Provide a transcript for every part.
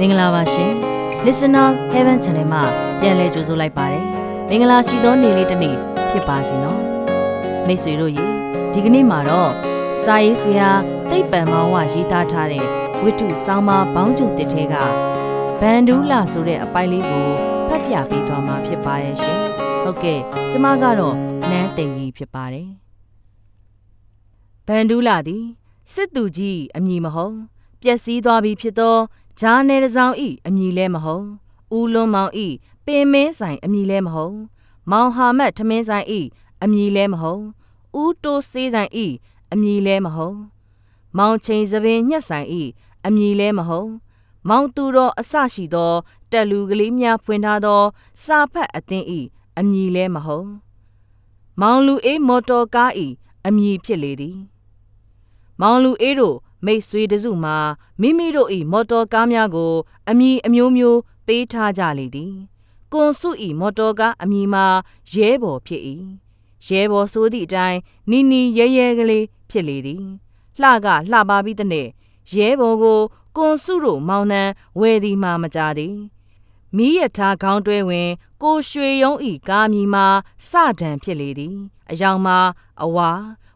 မင်္ဂလာပါရှင် Listener Heaven Channel မှာပြန်လည်ကြိုဆိုလိုက်ပါတယ်မင်္ဂလာရှိသောနေ့လေးတစ်နေ့ဖြစ်ပါစေနော်မိတ်ဆွေတို့ရေဒီကနေ့မှာတော့စာရေးဆရာတိတ်ပံမောင်းဝရေးသားထားတဲ့ဝိတုဆောင်းပါဘောင်းကျုပ်တစ်ထဲကဘန်ဒူးလာဆိုတဲ့အပိုင်းလေးကိုဖတ်ပြပေးသွားမှာဖြစ်ပါတယ်ရှင်ဟုတ်ကဲ့ကျမကတော့နန်းတိန်ကြီးဖြစ်ပါတယ်ဘန်ဒူးလာသည်စစ်သူကြီးအမည်မဟုတ်ပျက်စီးသွားပြီဖြစ်သော ဂျာနယ်တစ်စောင်ဤအမည်လည်းမဟုတ်ဦးလွန်မောင်ဤပင်မင်းဆိုင်အမည်လည်းမဟုတ်မောင်ဟာမတ်ထမင်းဆိုင်ဤအမည်လည်းမဟုတ်ဦးတိုးစေးဆိုင်ဤအမည်လည်းမဟုတ်မောင်ချိန်စပင်ညက်ဆိုင်ဤအမည်လည်းမဟုတ်မောင်သူတော်အဆရှိသောတက်လူကလေးများဖွင့်ထားသော စာဖတ်အသင်းဤအမည်လည်းမဟုတ်မောင်လူအေးမော်တော်ကားဤအမည်ဖြစ်လေသည် မောင်လူအေးတို့ မိတ်ဆွေတစုမှာမိမိတို့၏မော်တော်ကားများကို အမည်အမျိုးမျိုးပေးထားကြလေသည်ကွန်စု၏မော်တော်ကားအမည်မှာရဲဘော်ဖြစ်၏ရဲဘော်ဆိုသည့်အတိုင်းနီနီရဲရဲကလေးဖြစ်လေသည်လှကလှပါပြီးတဲ့နဲ့ရဲဘော်ကိုကွန်စုတို့မောင်နှံဝယ်သည်မှမကြသည်မီးရထားခေါင်းတွဲဝင် ကိုရွှေရုံးဤကားမီမှာစတံဖြစ်လေသည်အယောင်မှာအဝါ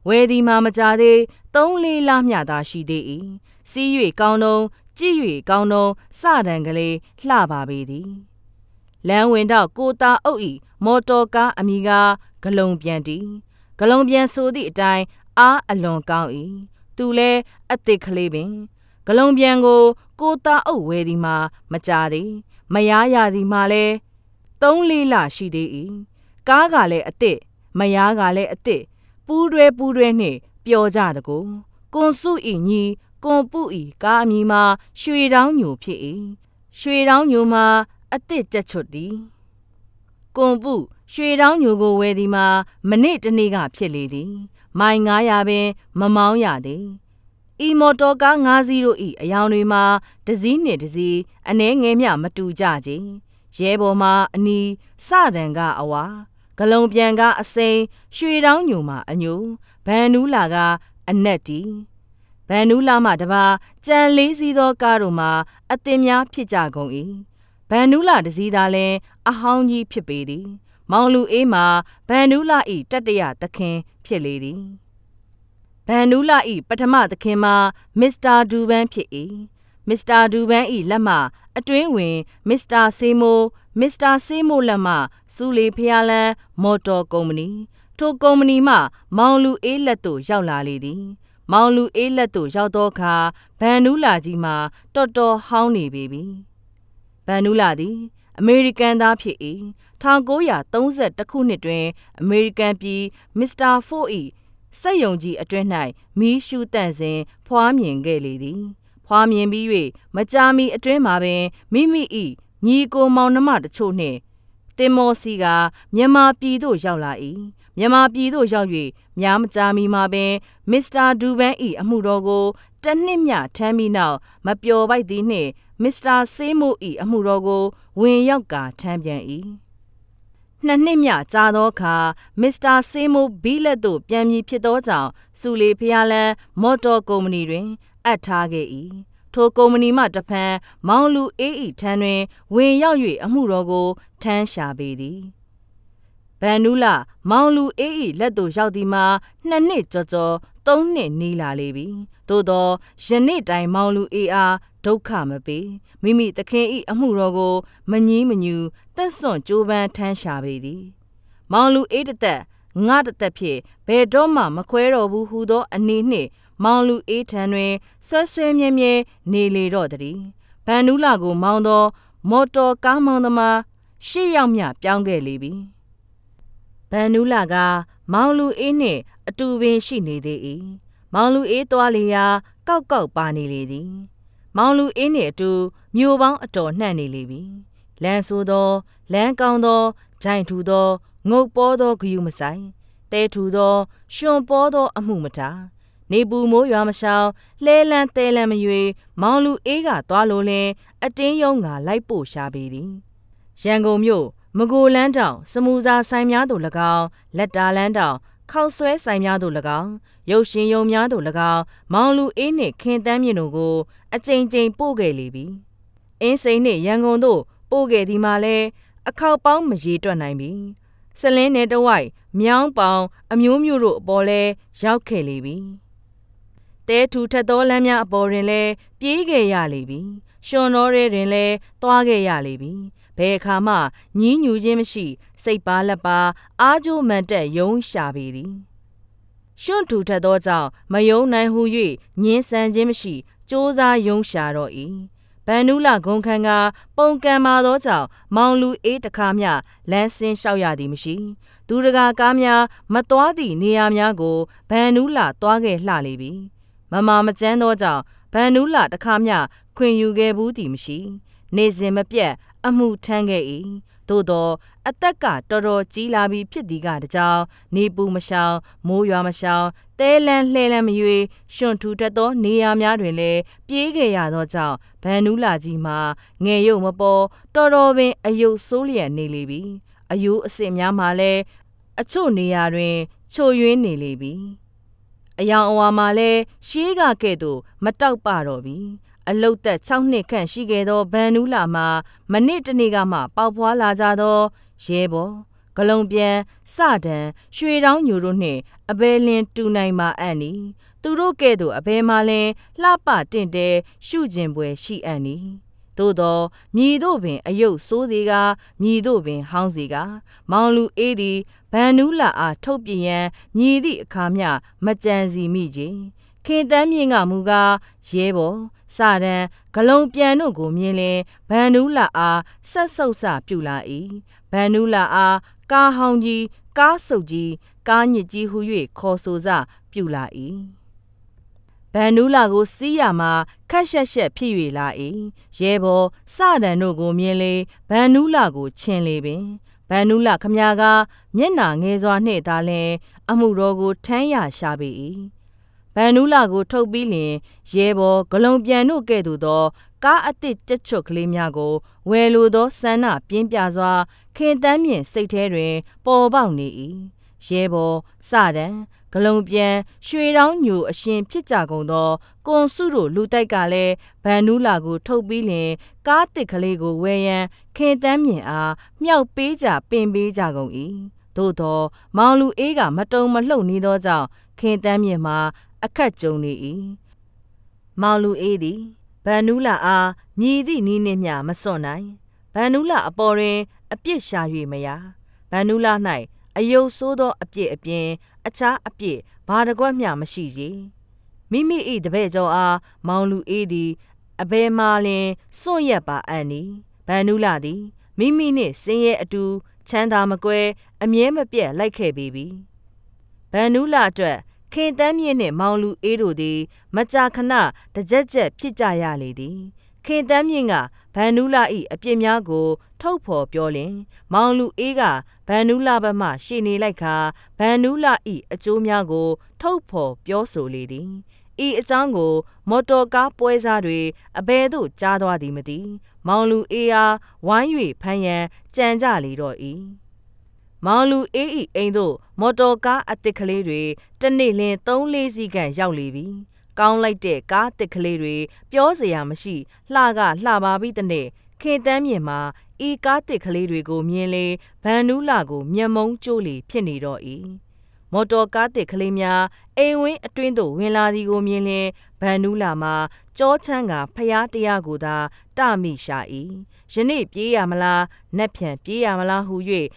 ဝယ်သည်မှမကြသေးသုံးလေးလမျှသာရှိသေး၏စီး၍ကောင်းတုံးကြည့်၍ကောင်းတုံးစတံကလေးလှပါပေသည်လမ်းဝင်တော့ကိုတာအုပ်ဤမော်တော်ကားအမိကားဂလုံပြန်တီဂလုံပြန်ဆိုသည့်အတိုင်းအားအလွန်ကောင်း၏သူလဲအသစ်ကလေးပင်ဂလုံပြန်ကိုကိုတာအုပ်ဝဲသည်မှာမကြသည်မရရသည်မှာလဲသုံးလေးလရှိသေး၏ကားကလည်းအသစ်မယားကလည်းအသစ် ပူးတွဲပူးတွဲနှင့်ပျော်ကြတကူကွန်စုဤညီကွန်ပုဤကားအမည်မှာရွှေတောင်းညိုဖြစ်၏ရွှေတောင်းညိုမှာအသစ်ကြက်ချွတ်သည်ကွန်ပုရွှေတောင်းညိုကိုဝယ်သည်မှာမနေ့တနေ့ကဖြစ်လေသည် မိုင်900ပင်မမောင်းရသည်ဤမော်တော်ကား၅စီးတို့ဤအယောင်တွေမှာတစည်းနှင့်တစည်းအနှဲငယ်မျှမတူကြကြရဲပေါ်မှာအနီးစတန်ကအဝါ ဂလုံပြန်ကအစိမ်းရွှေတောင်းညိုမှာအညိုဗန်နူးလာကအနက်တီဗန်နူးလာမှတပါကြံလေးစီးသောကားတို့မှာအသင်များဖြစ်ကြကုန်၏ဗန်နူးလာတစည်းသားလည်းအဟောင်းကြီးဖြစ်ပေသည် မောင်လူအေးမှာဗန်နူးလာဤတတရသခင်ဖြစ်လေသည်ဗန်နူးလာဤပထမသခင်မှာမစ္စတာဒူဘန်ဖြစ်၏မစ္စတာဒူဘန်ဤလက်မှအတွင်းဝင်မစ္စတာဆေးမိုး မစ္စတာဆေးမိုးလက်မှစူလီဖျားလန်းမော်တော်ကုမ္ပဏီထိုကုမ္ပဏီမှ မောင်လူအေးလက်သို့ရောက်လာလေသည် မောင်လူအေးလက်သို့ရောက်သောအခါဗန်နူးလာကြီးမှာတော်တော်ဟောင်းနေပေပြီဗန်နူးလာသည် အမေရိကန်သားဖြစ်၏1932ခုနှစ်တွင် အမေရိကန်ပြည်မစ္စတာဖိုး၏စက်ယုံကြီးအတွင်း၌မီးရှူတန့်စဉ်ဖွားမြင်ခဲ့လေသည် ဖွားမြင်ပြီး၍မကြာမီအတွင်းမှာပင်မိမိ၏ ညီကိုမောင်နှမတို့ချို့နှင့်တင်မောစီကမြန်မာပြည်သို့ရောက်လာ၏မြန်မာပြည်သို့ရောက်၍များမကြာမီမှာပင်မစ္စတာဒူဘန်၏အမှုတော်ကိုတနှစ်မြထမ်းပြီးနောက်မပျော်ပိုက်သည်နှင့်မစ္စတာဆေးမို့၏အမှုတော်ကို ဝင်ရောက်ကာထမ်းပြန်၏နှစ်နှစ်မြကြာသောအခါမစ္စတာဆေးမိုးဘီလက်သို့ပြန်မည်ဖြစ်သောကြောင့်စူလီဖျားလန်းမော်တော်ကုမ္ပဏီတွင် အပ်ထားခဲ့၏ ထိုကုမ္ပဏီမှတဖန်မောင်လူအေးဤထံတွင် ဝင်ရောက်၍အမှုတော်ကိုထမ်းရှာပေသည်ဗန်နူးလာမောင်လူအေးဤလက်သို့ရောက်သည်မှာနှစ်နှစ်ကြော်ကြော်သုံးနှစ်နီးလာလေပြီသို့သောယနေ့တိုင်မောင်လူအေးအားဒုက္ခမပေးမိမိသခင်ဤအမှုတော်ကို မငီးမညူတက်စွန့်ကြိုးပမ်းထမ်းရှာပေသည် မောင်လူအေးတသက်ငါတသက်ဖြင့်ဘယ်တော့မှမခွဲတော်ဘူးဟူသောအနေနှင့် မောင်လူအေးထံတွင်ဆွဲဆွဲမြဲမြဲနေလေတော့သည်ဗန်နူးလာကိုမောင်းသော မော်တော်ကားမောင်းသမားရှစ်ယောက်မျှပြောင်းခဲ့လေပြီဗန်နူးလာက မောင်လူအေးနှင့်အတူပင်ရှိနေသေး၏မောင်လူအေးသွားလေရာကောက်ကောက်ပါနေလေသည် မောင်လူအေးနှင့်အတူမြို့ပေါင်းအတော်နှံ့နေလေပြီလမ်းဆိုးသောလမ်းကောင်းသောဂျိုင်ထူသောငုတ်ပေါ်သောဂယုမဆိုင်တဲထူသောရှင်ပေါ်သောအမှုမတာ နေပူမိုးရွာမရှောင်လဲလန်းတဲလန်းမရွေမောင်လူအေးကသွားလို့လင်အတင်းယုံကလိုက်ပို့ရှာပေသည်ရန်ကုန်မြို့မကိုလန်းတောင်စမူစာဆိုင်များသို့၎င်းလက်တာလန်းတောင်ခောက်ဆွဲဆိုင်များသို့၎င်းရုပ်ရှင်ယုံများသို့၎င်းမောင်လူအေးနှင့်ခင်တန်းမြင့်တို့ကိုအကြိမ်ကြိမ်ပို့ခဲ့လေပြီအင်းစိန်နှင့်ရန်ကုန်သို့ပို့ခဲ့သည်မှာလည်းအခောက်ပေါင်းမရေတွက်နိုင်ပြီစလင်းနယ်တဝိုက်မြောင်းပေါင်အမျိုးမျိုးတို့အပေါ်လဲရောက်ခဲ့လေပြီ တဲထူထက်သောလမ်းများအပေါ်တွင်လဲပြေးခဲ့ရလေပြီရှွန်တော်ရဲတွင်လဲသွားခဲ့ရလေပြီဘယ်အခါမှညည်းညူခြင်းမရှိ စိတ်ပါလက်ပါအားကြိုးမှန်တက်ယုံရှာပေသည်ရွှွန့်ထူထက်သောကြောင့်မယုံနိုင်ဟု၍ညင်းဆန်ခြင်းမရှိစ조사ယုံရှာတော့၏ဗန်နူးလာဂုံခံကပုံကံမာသောကြောင့်မောင်လူအေးတခါမျှလမ်းဆင်းလျှောက်ရသည်မရှိသူတကာကားများမသွားသည့်နေရာများကိုဗန်နူးလာသွားခဲ့လှလေပြီ မမာမကျန်းသောကြောင့်ဗန်နူးလာတခါမျှခွင်ယူခဲ့ဘူးသည်မရှိ နေစဉ်မပြတ်အမှုထမ်းခဲ့၏သို့သောအသက်ကတော်တော်ကြီးလာပြီးဖြစ်သည်ကတကြောင်နေပူမရှောင်မိုးရွာမရှောင်တဲလန်းလှဲလန်းမရွေရှင်ထူတတ်သောနေရာများတွင်လည်းပြေးခဲ့ရသောကြောင့်ဗန်နူးလာကြီးမှာငယ်ရုပ်မပေါ်တော်တော်ပင်အယုတ်ဆိုးလျက်နေလေပြီအယိုးအစစ်များမှာလည်းအချို့နေရာတွင်ချိုယွင်းနေလေပြီ အယောင်အဝါမှာလည်းရှေးကကဲ့သို့မတောက်ပတော့ပြီအလုတ်သက်6နှစ်ခန့်ရှိခဲ့သောဗန်နူးလာမှာမနစ်တနေ့ကမှပေါက်ဖွာလာကြသောရဲဘော်ဂလုံပြန်စတန်ရွှေတောင်းညိုတို့နှင့်အဘဲလင်းတူနိုင်မှာအံ့နီသူတို့ကဲ့သို့အဘဲမှလင်းလှပတင့်တဲရှုကျင်ပွဲရှိအံ့နီသို့သောမြည်တို့ပင်အယုတ်ဆိုးစေကမြည်တို့ပင်ဟောင်းစေကမောင်လူအေးသည် ဗန်နူးလာအားထုတ်ပြရန်မြည်သည့်အခါမျှမကြံစီမိကြခင်တန်းမြင့်ကမူကားရဲဘော်စတန်ဂလုံပြန်တို့ကိုမြင်လင်ဗန်နူးလာအားဆက်ဆုပ်စပြူလာ၏ဗန်နူးလာအားကားဟောင်းကြီးကားဆုပ်ကြီးကားညစ်ကြီးဟု၍ခေါ်ဆိုစပြူလာ၏ဗန်နူးလာကိုစီးရမှာခက်ရှက်ရှက်ဖြစ်၍လာ၏ရဲဘော်စတန်တို့ကိုမြင်လေဗန်နူးလာကိုချင်လေပင် ဗန်နူးလာခမညာကမျက်နာငယ်စွာနှင့်သာလျှင်အမှုတော်ကိုထမ်းရရှာပေ၏ဗန်နူးလာကိုထုတ်ပြီးလျင်ရဲဘော်ဂလုံပြန်တို့ကဲ့သို့သော ကားအသစ်တက်ချွတ်ကလေးများကိုဝယ်လိုသောဆန္ဒပြင်းပြစွာခင်တန်းမြင့်စိတ်ထဲတွင် ပေါ်ပေါက်နေ၏ရဲဘော်စတန် ဂလုံပြန်ရွှေတောင်းညိုအရှင်ဖြစ်ကြကုန်သောကွန်စုတို့လူတိုက်ကလည်းဗန်နူးလာကိုထုတ်ပြီးလျင်ကားတစ်ကလေးကိုဝယ်ရန်ခင်တန်းမြင့်အားမြောက်ပေးကြပင်ပေးကြကုန်၏သို့သောမောင်လူအေးကမတုံမလှုပ်နေသောကြောင့်ခင်တန်းမြင့်မှာအခက်ကြုံနေ၏မောင်လူအေးသည်ဗန်နူးလာအားမြည်သည့်နီးနှင့်မျှမစွန့်နိုင်ဗန်နူးလာအပေါ်တွင် အပြစ်ရှာ၍မရဗန်နူးလာ၌ အယုတ်ဆိုးသောအပြစ်အပြင် အခြားအပြစ်ဘာတကွက်မျှမရှိရေမိမိ၏တပည့်ကျော်အားမောင်လူအေးသည်အဘဲမာလင်စွန့်ရက်ပါအံ့နီဗန်နူးလာသည်မိမိနှင့်စင်ရဲ့အတူချမ်းသာမကွဲအမြဲမပြတ်လိုက်ခဲ့ပေပြီဗန်နူးလာအတွက်ခင်တန်းမြင့်နှင့်မောင်လူအေးတို့သည် မကြာခဏတကြက်ကြက်ဖြစ်ကြရလေသည် ခင်တန်းမြင့်ကဗန်နူးလာ၏အပြစ်များကို ထုတ်ဖော်ပြောလင်မောင်လူအေးကဗန်နူးလာဘက်မှရှေ့နေလိုက်ခါဗန်နူးလာ၏အကျိုးများကို ထုတ်ဖော်ပြောဆိုလေသည်ဤအကြောင်းကို မော်တော်ကားပွဲစားတွေအဘဲသို့ကြားသွားသည်မသိမောင်လူအေးအားဝိုင်း၍ဖမ်းရန်ကြံကြလေတော့၏မောင်လူအေးဤအိမ်သို့မော်တော်ကားအစ်စ်ကလေးတွေတနေ့လင်း3-4စီးခန့်ရောက်လေပြီ ကောင်းလိုက်တဲ့ကားအစ်စ်ကလေးတွေပြောစရာမရှိလှကလှပါပြီတဲ့နေ့ခင်တန်းမြင်မှာဤကားတစ်ကလေးတွေကိုမြင်လေဗန်နူးလာကိုမျက်မုံးကျိုးလေဖြစ်နေတော့၏မော်တော်ကားတစ်ကလေးများအိမ်ဝင်းအတွင်းသို့ဝင်လာသည်ကိုမြင်လျင်ဗန်နူးလာမှာကြောချမ်းကဖျားတရားကိုသာတမိရှာ၏ယနေ့ပြေးရမလားနက်ဖြန်ပြေးရမလားဟု၍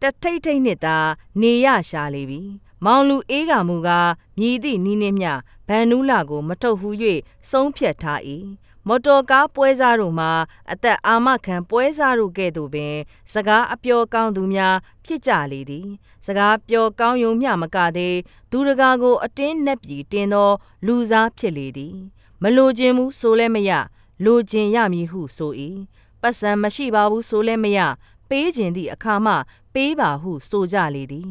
တထိတ်ထိတ်နှင့်သာနေရရှာလေပြီမောင်လူအေးကမူကားမြည်သည့်နီးနှင့်မျှဗ န်နူးလာကို မထုတ်ဟု၍ဆုံးဖြတ်ထား၏မော်တော်ကားပွဲစားတို့မှာ အသက်အာမခံပွဲစားတို့ကဲ့သို့ပင် စကားအပြောကောင်းသူများဖြစ်ကြလေသည်စကားပြောကောင်းယုံမျှမကသေးသူတကာကို အတင်းနှက်ပြီးတင်သော လူစားဖြစ်လေသည်မလိုခြင်းမူဆိုလဲမရလိုခြင်းရမည်ဟုဆို၏ပတ်စံမရှိပါဘူးဆိုလဲမရပေးခြင်းသည့်အခါမှပေးပါဟုဆိုကြလေသည်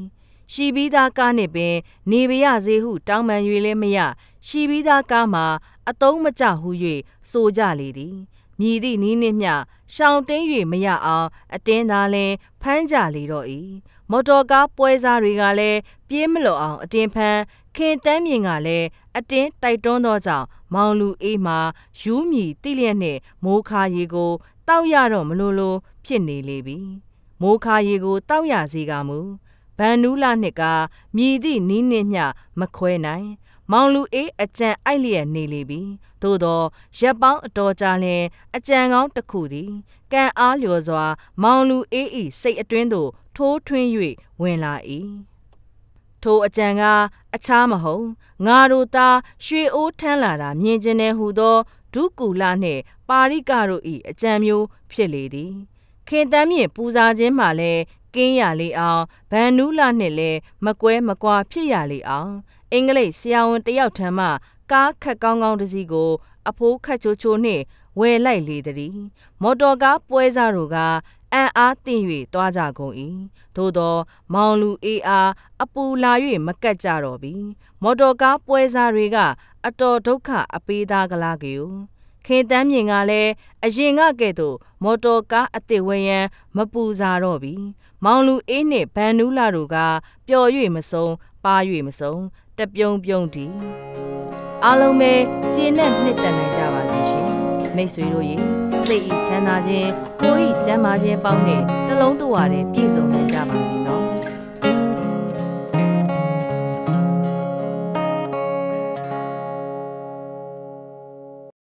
ရှိပြီးသားကားနှင့်ပင် နေပါရစေဟု တောင်းပန်၍လည်းမရရှိပြီးသားကားမှာအတုံးမကျဟု၍ဆိုကြလေသည်မြည်သည့်နီးနှင့်မျှရှောင်တင်း၍မရအောင် အတင်းသာလင်ဖမ်းကြလေတော့၏မော်တော်ကားပွဲစားတွေကလည်းပြေးမလွတ်အောင် အတင်းဖမ်းခင်တန်းမြင့်ကလည်းအတင်းတိုက်တွန်းသောကြောင့်မောင်လူအေးမှာယူးမြီတိလျက်နဲ့မိုးခါရီကိုတောက်ရတော့မလို့လို့ဖြစ်နေလေပြီမိုးခါရီကိုတောက်ရစီကမူ ဗန်နူးလာနှစ်ကမြည်သည့်နီးနှင့်မျှမခွဲနိုင် မောင်လူအေးအကြံအိုက်လျက်နေလေပြီသို့သောရက်ပေါင်းအတော်ကြာလျင်အကြံကောင်းတစ်ခုသည်ကံအားလျော်စွာ မောင်လူအေးဤစိတ်အတွင်းသို့ထိုးထွင်း၍ဝင်လာ၏ထိုအကြံကအခြားမဟုတ်ငါတို့သားရွှေအိုးထမ်းလာတာမြင်ကျင်တဲ့ဟူသောဒုကူလာနှင့်ပါရိကတို့၏အကြံမျိုးဖြစ်လေသည်ခင်တမ်းမြင့်ပူဇာခြင်းမှလည်း ကင်းရလေအောင်ဗန်နူးလာနှင့်လည်းမကွဲမကွာဖြစ်ရလေအောင်အင်္ဂလိပ်ဆရာဝန်တစ်ယောက်ထံမှကားခက်ကောင်းကောင်းတစ်စီးကို အဖိုးခက်ချိုချိုနှင့်ဝယ်လိုက်လေသည်မော်တော်ကားပွဲစားတို့ကအံ့အားသင့်၍တွားကြကုန်၏သို့သော မောင်လူအေးအားအပူလာ၍မကတ်ကြတော့ပြီမော်တော်ကားပွဲစားတွေကအတော်ဒုက္ခအပေးသားကလားကေယောခင်တန်းမြင့်ကလည်းအရင်ကကဲ့သို့ မော်တော်ကားအစ်စ်ဝဲရန်မပူစားတော့ပြီ မောင်လူအေးနှင့်ဗန်နူးလာတို့ကပျော်၍မဆုံးပါ၍မဆုံးတပြုံပြုံတည်အားလုံးပဲကျင်းနဲ့နှစ်တန်နိုင်ကြပါလိမ့်ရှင်မိတ်ဆွေတို့ရေစိတ်ဤချမ်းသာခြင်းကိုယ်ဤကျမ်းမာခြင်းပေါင်းနဲ့နှလုံးတဝါနဲ့ပြည့်စုံနိုင်ကြပါ